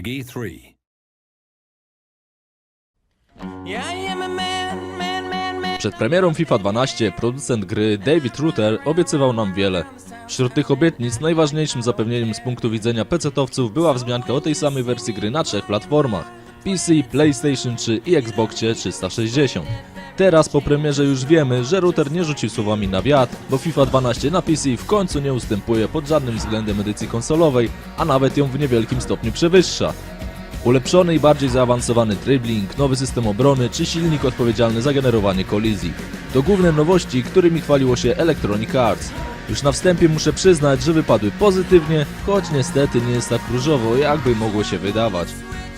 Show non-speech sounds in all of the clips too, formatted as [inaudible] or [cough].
Peggy 3. Yeah, I am a man, man, man, man. Przed premierą FIFA 12 producent gry David Rutter obiecywał nam wiele. Wśród tych obietnic najważniejszym zapewnieniem z punktu widzenia PC-towców była wzmianka o tej samej wersji gry na trzech platformach PC, PlayStation 3 i Xboxie 360. Teraz po premierze już wiemy, że Router nie rzucił słowami na wiatr, bo FIFA 12 na PC w końcu nie ustępuje pod żadnym względem edycji konsolowej, a nawet ją w niewielkim stopniu przewyższa. Ulepszony i bardziej zaawansowany dribbling, nowy system obrony czy silnik odpowiedzialny za generowanie kolizji. To główne nowości, którymi chwaliło się Electronic Arts. Już na wstępie muszę przyznać, że wypadły pozytywnie, choć niestety nie jest tak różowo, jakby mogło się wydawać.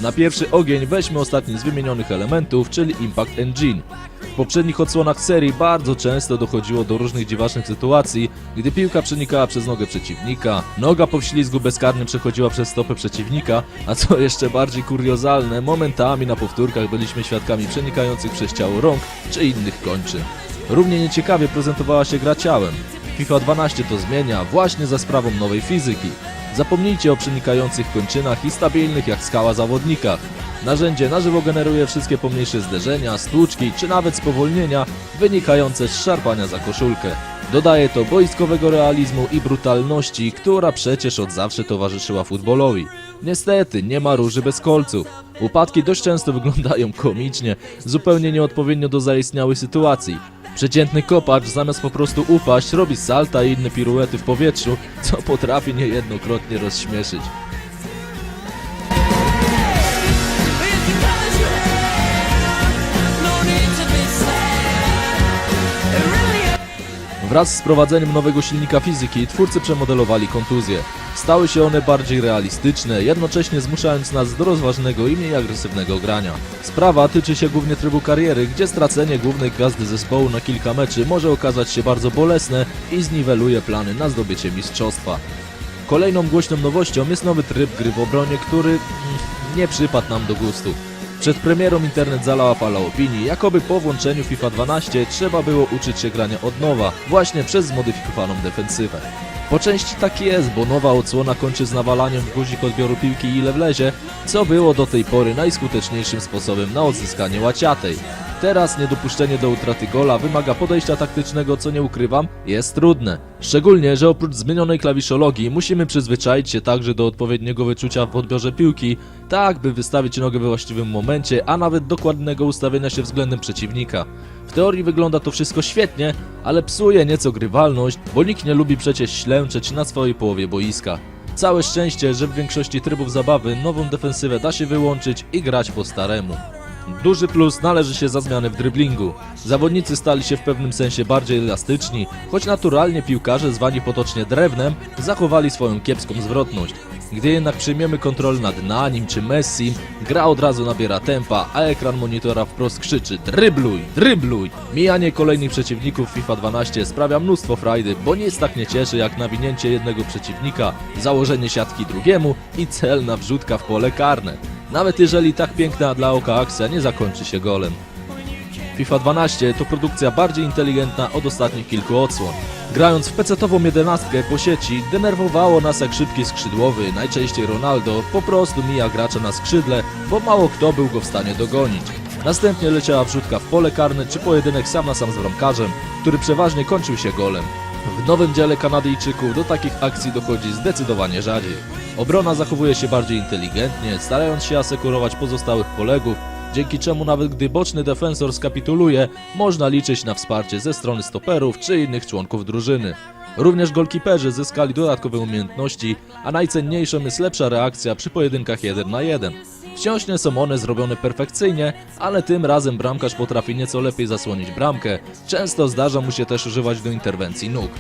Na pierwszy ogień weźmy ostatni z wymienionych elementów, czyli Impact Engine. W poprzednich odsłonach serii bardzo często dochodziło do różnych dziwacznych sytuacji, gdy piłka przenikała przez nogę przeciwnika, noga po wślizgu bezkarnie przechodziła przez stopę przeciwnika, a co jeszcze bardziej kuriozalne, momentami na powtórkach byliśmy świadkami przenikających przez ciało rąk czy innych kończyn. Równie nieciekawie prezentowała się gra ciałem. FIFA 12 to zmienia właśnie za sprawą nowej fizyki. Zapomnijcie o przenikających kończynach i stabilnych jak skała zawodnikach. Narzędzie na żywo generuje wszystkie pomniejsze zderzenia, stłuczki czy nawet spowolnienia wynikające z szarpania za koszulkę. Dodaje to boiskowego realizmu i brutalności, która przecież od zawsze towarzyszyła futbolowi. Niestety, nie ma róży bez kolców. Upadki dość często [laughs] wyglądają komicznie, zupełnie nieodpowiednio do zaistniałej sytuacji. Przeciętny kopacz zamiast po prostu upaść robi salta i inne piruety w powietrzu, co potrafi niejednokrotnie rozśmieszyć. Wraz z wprowadzeniem nowego silnika fizyki twórcy przemodelowali kontuzje. Stały się one bardziej realistyczne, jednocześnie zmuszając nas do rozważnego i mniej agresywnego grania. Sprawa tyczy się głównie trybu kariery, gdzie stracenie głównej gwiazdy zespołu na kilka meczy może okazać się bardzo bolesne i zniweluje plany na zdobycie mistrzostwa. Kolejną głośną nowością jest nowy tryb gry w obronie, który mm, nie przypadł nam do gustu. Przed premierą internet zalała fala opinii, jakoby po włączeniu FIFA 12 trzeba było uczyć się grania od nowa, właśnie przez zmodyfikowaną defensywę. Po części tak jest, bo nowa odsłona kończy z nawalaniem w guzik odbioru piłki ile wlezie, co było do tej pory najskuteczniejszym sposobem na odzyskanie łaciatej. Teraz niedopuszczenie do utraty gola wymaga podejścia taktycznego, co nie ukrywam, jest trudne. Szczególnie, że oprócz zmienionej klawiszologii musimy przyzwyczaić się także do odpowiedniego wyczucia w odbiorze piłki, tak by wystawić nogę we właściwym momencie, a nawet dokładnego ustawienia się względem przeciwnika. W teorii wygląda to wszystko świetnie, ale psuje nieco grywalność, bo nikt nie lubi przecież ślęczeć na swojej połowie boiska. Całe szczęście, że w większości trybów zabawy nową defensywę da się wyłączyć i grać po staremu. Duży plus należy się za zmiany w dryblingu. Zawodnicy stali się w pewnym sensie bardziej elastyczni, choć naturalnie piłkarze zwani potocznie drewnem zachowali swoją kiepską zwrotność. Gdy jednak przyjmiemy kontrolę nad Nanim czy Messi, gra od razu nabiera tempa, a ekran monitora wprost krzyczy drybluj, drybluj! Mijanie kolejnych przeciwników FIFA 12 sprawia mnóstwo frajdy, bo nic tak nie cieszy jak nawinięcie jednego przeciwnika, założenie siatki drugiemu i celna wrzutka w pole karne. Nawet jeżeli tak piękna dla oka akcja nie zakończy się golem. FIFA 12 to produkcja bardziej inteligentna od ostatnich kilku odsłon. Grając w pecetową jedenastkę po sieci, denerwowało nas jak szybki skrzydłowy, najczęściej Ronaldo, po prostu mija gracza na skrzydle, bo mało kto był go w stanie dogonić. Następnie leciała wrzutka w pole karne czy pojedynek sam na sam z bramkarzem, który przeważnie kończył się golem. W nowym dziele Kanadyjczyków do takich akcji dochodzi zdecydowanie rzadziej. Obrona zachowuje się bardziej inteligentnie, starając się asekurować pozostałych kolegów, dzięki czemu nawet gdy boczny defensor skapituluje, można liczyć na wsparcie ze strony stoperów czy innych członków drużyny. Również golkiperzy zyskali dodatkowe umiejętności, a najcenniejszą jest lepsza reakcja przy pojedynkach 1 na 1. Wciąż nie są one zrobione perfekcyjnie, ale tym razem bramkarz potrafi nieco lepiej zasłonić bramkę. Często zdarza mu się też używać do interwencji nóg.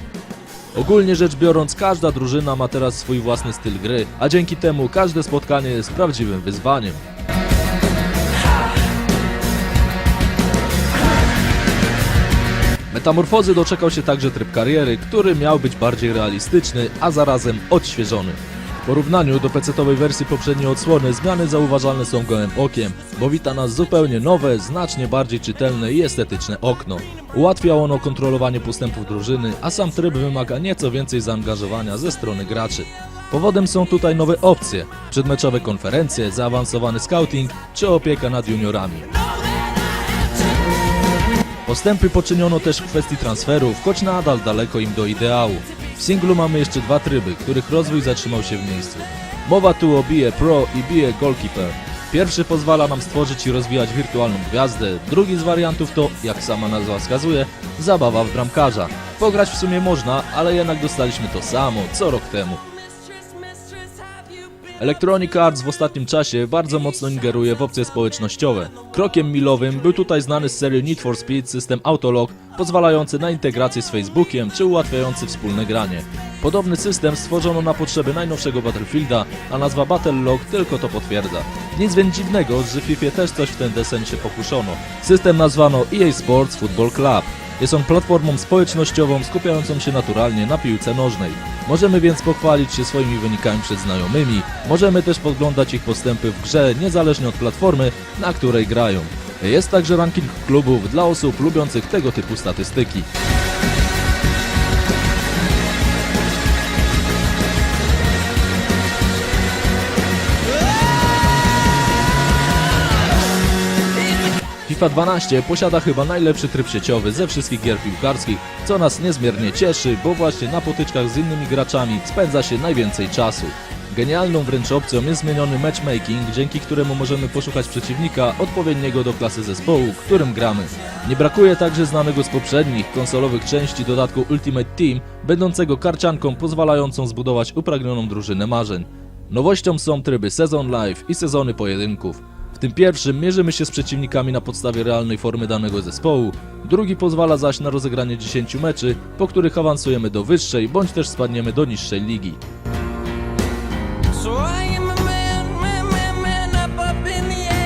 Ogólnie rzecz biorąc, każda drużyna ma teraz swój własny styl gry, a dzięki temu każde spotkanie jest prawdziwym wyzwaniem. Metamorfozy doczekał się także tryb kariery, który miał być bardziej realistyczny, a zarazem odświeżony. W porównaniu do PC-owej wersji poprzedniej odsłony zmiany zauważalne są gołym okiem, bo wita nas zupełnie nowe, znacznie bardziej czytelne i estetyczne okno. Ułatwia ono kontrolowanie postępów drużyny, a sam tryb wymaga nieco więcej zaangażowania ze strony graczy. Powodem są tutaj nowe opcje, przedmeczowe konferencje, zaawansowany scouting czy opieka nad juniorami. Postępy poczyniono też w kwestii transferów, choć nadal daleko im do ideału. W singlu mamy jeszcze dwa tryby, których rozwój zatrzymał się w miejscu. Mowa tu o BE Pro i BE Goalkeeper. Pierwszy pozwala nam stworzyć i rozwijać wirtualną gwiazdę, drugi z wariantów to, jak sama nazwa wskazuje, zabawa w bramkarza. Pograć w sumie można, ale jednak dostaliśmy to samo, co rok temu. Electronic Arts w ostatnim czasie bardzo mocno ingeruje w opcje społecznościowe. Krokiem milowym był tutaj znany z serii Need for Speed system Autolog, pozwalający na integrację z Facebookiem czy ułatwiający wspólne granie. Podobny system stworzono na potrzeby najnowszego Battlefielda, a nazwa Battlelog tylko to potwierdza. Nic więc dziwnego, że w FIFA też coś w ten desen się pokuszono. System nazwano EA Sports Football Club. Jest on platformą społecznościową skupiającą się naturalnie na piłce nożnej. Możemy więc pochwalić się swoimi wynikami przed znajomymi, możemy też podglądać ich postępy w grze niezależnie od platformy, na której grają. Jest także ranking klubów dla osób lubiących tego typu statystyki. FIFA 12 posiada chyba najlepszy tryb sieciowy ze wszystkich gier piłkarskich, co nas niezmiernie cieszy, bo właśnie na potyczkach z innymi graczami spędza się najwięcej czasu. Genialną wręcz opcją jest zmieniony matchmaking, dzięki któremu możemy poszukać przeciwnika odpowiedniego do klasy zespołu, którym gramy. Nie brakuje także znanego z poprzednich konsolowych części dodatku Ultimate Team, będącego karcianką pozwalającą zbudować upragnioną drużynę marzeń. Nowością są tryby Sezon Live i sezony pojedynków. Tym pierwszym mierzymy się z przeciwnikami na podstawie realnej formy danego zespołu, drugi pozwala zaś na rozegranie 10 meczy, po których awansujemy do wyższej bądź też spadniemy do niższej ligi.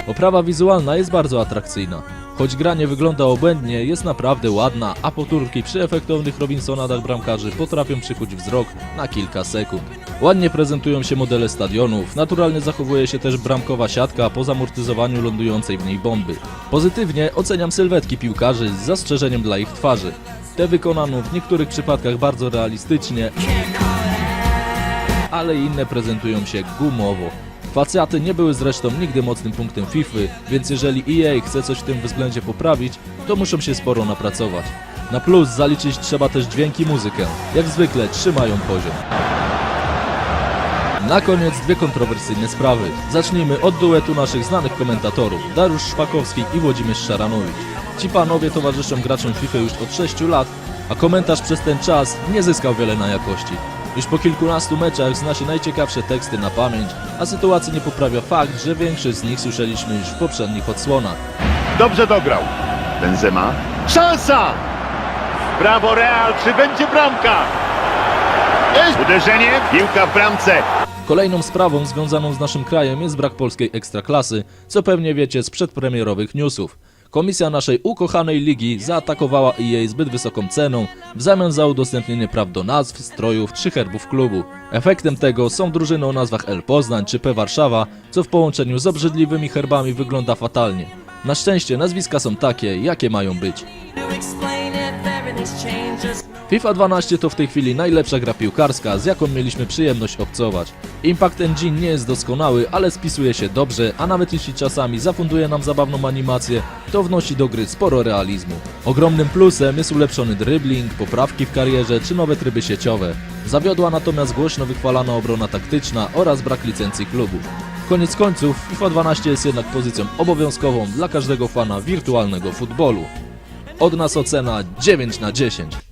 Oprawa wizualna jest bardzo atrakcyjna. Choć gra nie wygląda obłędnie, jest naprawdę ładna, a powtórki przy efektownych Robinsonadach bramkarzy potrafią przykuć wzrok na kilka sekund. Ładnie prezentują się modele stadionów, naturalnie zachowuje się też bramkowa siatka po zamortyzowaniu lądującej w niej bomby. Pozytywnie oceniam sylwetki piłkarzy z zastrzeżeniem dla ich twarzy. Te wykonano w niektórych przypadkach bardzo realistycznie, ale inne prezentują się gumowo. Facjaty nie były zresztą nigdy mocnym punktem FIFA, więc jeżeli EA chce coś w tym względzie poprawić, to muszą się sporo napracować. Na plus zaliczyć trzeba też dźwięki i muzykę. Jak zwykle trzymają poziom. Na koniec dwie kontrowersyjne sprawy. Zacznijmy od duetu naszych znanych komentatorów, Dariusz Szpakowski i Włodzimierz Szaranowicz. Ci panowie towarzyszą graczom FIFA już od 6 lat, a komentarz przez ten czas nie zyskał wiele na jakości. Już po kilkunastu meczach zna się najciekawsze teksty na pamięć, a sytuacji nie poprawia fakt, że większość z nich słyszeliśmy już w poprzednich odsłonach. Dobrze dograł. Benzema. Szansa! Brawo Real, czy będzie bramka? Jest uderzenie, piłka w bramce. Kolejną sprawą związaną z naszym krajem jest brak polskiej ekstraklasy, co pewnie wiecie z przedpremierowych newsów. Komisja naszej ukochanej ligi zaatakowała EA zbyt wysoką ceną w zamian za udostępnienie praw do nazw, strojów czy herbów klubu. Efektem tego są drużyny o nazwach L Poznań czy P Warszawa, co w połączeniu z obrzydliwymi herbami wygląda fatalnie. Na szczęście nazwiska są takie, jakie mają być. FIFA 12 to w tej chwili najlepsza gra piłkarska, z jaką mieliśmy przyjemność obcować. Impact Engine nie jest doskonały, ale spisuje się dobrze, a nawet jeśli czasami zafunduje nam zabawną animację, to wnosi do gry sporo realizmu. Ogromnym plusem jest ulepszony dribbling, poprawki w karierze czy nowe tryby sieciowe. Zawiodła natomiast głośno wychwalana obrona taktyczna oraz brak licencji klubów. Koniec końców FIFA 12 jest jednak pozycją obowiązkową dla każdego fana wirtualnego futbolu. Od nas ocena 9 na 10.